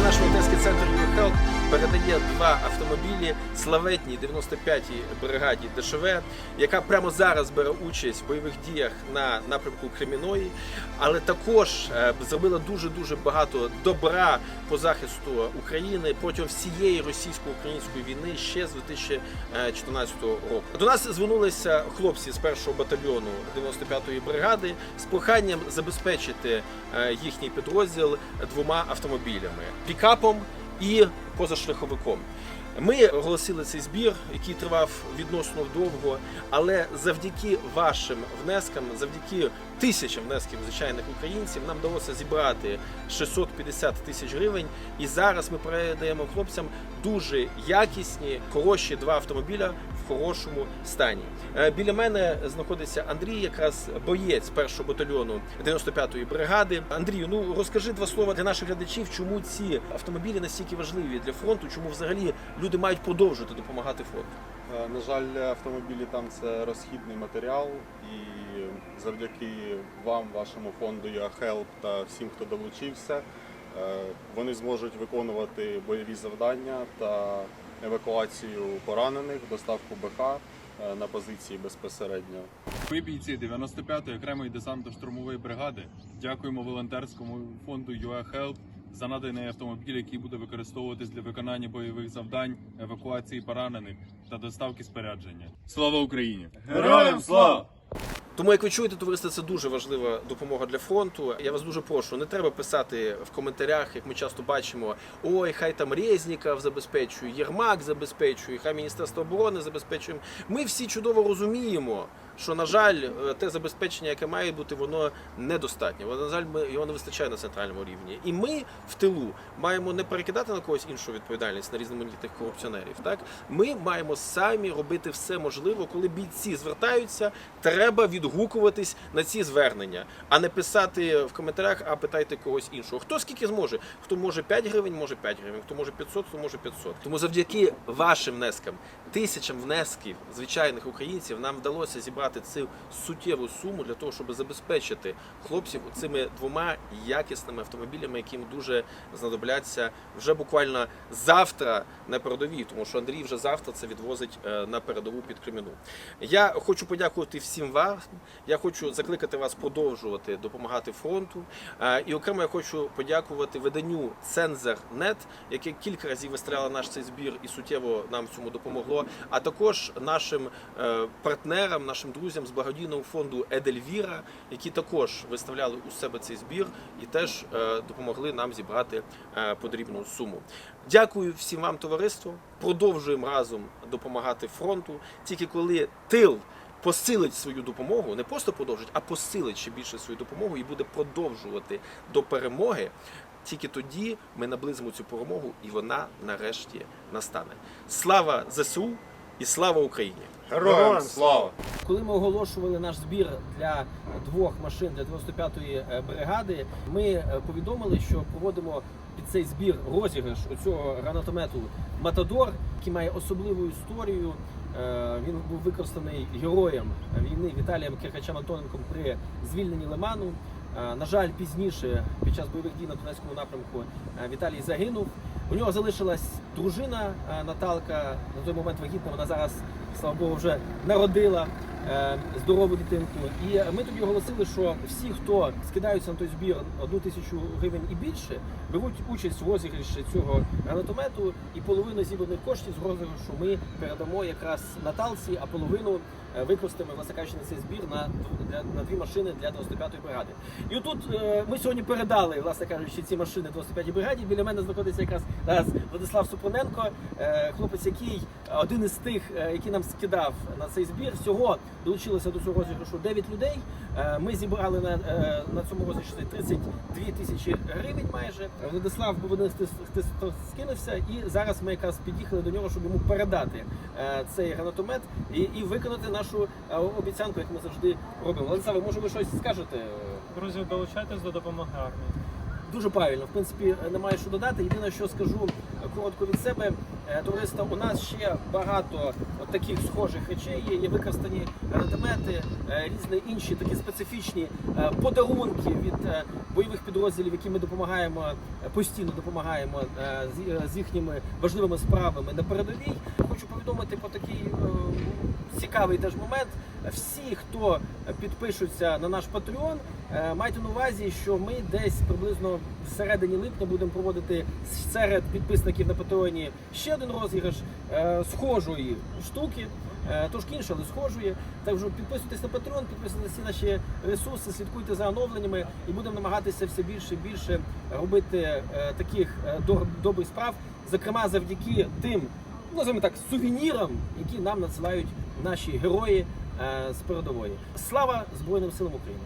Доброго дня, центру передає два автомобілі славетній 95-й бригаді ДШВ, яка прямо зараз бере участь в бойових діях на напрямку Креміної, але також е, зробила дуже дуже багато добра по захисту України протягом всієї російсько-української війни ще з 2014 року. До нас звернулися хлопці з першого батальйону 95-ї бригади з проханням забезпечити е, їхній підрозділ двома автомобілями пікапом і позашляховиком. Ми оголосили цей збір, який тривав відносно довго, але завдяки вашим внескам, завдяки тисячам внесків звичайних українців, нам вдалося зібрати 650 тисяч гривень. І зараз ми передаємо хлопцям дуже якісні, хороші два автомобіля в хорошому стані. Е, Біля мене знаходиться Андрій, якраз боєць першого батальйону 95-ї бригади. Андрію, ну розкажи два слова для наших глядачів, чому ці автомобілі настільки важливі для фронту, чому взагалі люди мають продовжувати допомагати фронту. Е, На жаль, автомобілі там це розхідний матеріал, і завдяки вам, вашому фонду «ЮАХЕЛП» та всім, хто долучився, е, вони зможуть виконувати бойові завдання та евакуацію поранених, доставку БК е, на позиції безпосередньо. Ми бійці 95-ї окремої десантно-штурмової бригади. Дякуємо волонтерському фонду UA за наданий автомобіль, який буде використовуватись для виконання бойових завдань, евакуації поранених та доставки спорядження. Слава Україні! Героям слава! Тому, як ви чуєте, товариство, це дуже важлива допомога для фронту. Я вас дуже прошу, не треба писати в коментарях, як ми часто бачимо: ой, хай там Резніков забезпечує, Єрмак забезпечує, хай Міністерство оборони забезпечує. Ми всі чудово розуміємо, що, на жаль, е, те забезпечення, яке має бути, воно недостатнє. Воно, на жаль, його не вистачає на центральному рівні. І ми в тилу маємо не перекидати на когось іншу відповідальність на різноманітних корупціонерів. Так ми маємо самі робити все можливе, коли бійці звертаються, треба відгукуватись на ці звернення, а не писати в коментарях, а питайте когось іншого. Хто скільки зможе? Хто може 5 гривень, може 5 гривень, хто може 500, хто може 500. Тому завдяки вашим внескам, тисячам внесків звичайних українців, нам вдалося зібрати цю суттєву суму для того, щоб забезпечити хлопців цими двома якісними автомобілями, яким дуже знадобляться вже буквально завтра на передовій, тому що Андрій вже завтра це відвозить е, на передову під Креміну. Я хочу подякувати всім вам. Я хочу закликати вас продовжувати допомагати фронту. Е, І окремо я хочу подякувати виданню Цензер.нет, яке кілька разів вистріляло наш цей збір і суттєво нам цьому допомогло. А також нашим е, партнерам, нашим друзям з благодійного фонду Едельвіра, які також виставляли у себе цей збір і теж е, допомогли нам зібрати е, потрібну суму. Дякую всім вам, товариство. Продовжуємо разом допомагати фронту. Тільки коли тил посилить свою допомогу, не просто продовжить, а посилить ще більше свою допомогу і буде продовжувати до перемоги. Тільки тоді ми наблизимо цю перемогу, і вона нарешті настане. Слава ЗСУ і слава Україні! Героям слава! Коли ми оголошували наш збір для двох машин для 95-ї е, бригади, ми е, повідомили, що проводимо під цей збір розіграш цього гранатомету Матадор, який має особливу історію. Е, Він був використаний героєм війни Віталієм Киркачем Антоненком при звільненні Лиману. На жаль, пізніше, під час бойових дій на Донецькому напрямку, Віталій загинув. У нього залишилась дружина е, Наталка. На той момент вагітна. Вона зараз, слава Богу, вже народила здорову дитинку. І ми тоді оголосили, що всі, хто скидаються на той збір одну тисячу гривень і більше, беруть участь в розіграші цього гранатомету, і половину зібраних коштів з розіграшу ми передамо якраз Наталці, а половину е, використаємо, власне кажучи, на цей збір на, для, на дві машини для 95-ї бригади. І отут е, ми сьогодні передали, власне кажучи, ці машини 95-й бригаді. Біля мене знаходиться якраз зараз Владислав Супроненко, е, хлопець, який один із тих, е, який нам скидав на цей збір. Всього долучилося до цього розіграшу 9 людей. Е, Ми зібрали на, е, на цьому розіграші 32 тисячі гривень майже. Владислав скинувся, і зараз ми якраз під'їхали до нього, щоб йому передати е, цей гранатомет і, і виконати нашу обіцянку, як ми завжди робимо. Владислав, може ви щось скажете? Друзі, долучайтесь до допомоги армії. Дуже правильно, в принципі, немає що додати. Єдине, що скажу, коротко від себе. Е, Товариство, у нас ще багато таких схожих речей є. Є використані гранатомети, е, різні інші такі специфічні е, подарунки від бойових підрозділів, які ми допомагаємо постійно допомагаємо з- їхніми важливими справами на передовій. Хочу повідомити про такий цікавий теж момент. Всі, хто підпишуться на наш е, майте на увазі, що ми десь приблизно в середині липня будемо проводити серед підписників на Патреоні ще один розіграш е, схожої штуки. е, Трошки інше, але схожої. Так що підписуйтесь на Patreon, підписуйтесь на наші ресурси, слідкуйте за оновленнями і будемо намагатися все більше і більше робити е, таких добрих справ, зокрема завдяки тим, називаємо так, сувенірам, які нам надсилають наші герої е, з передової. Слава Збройним силам України!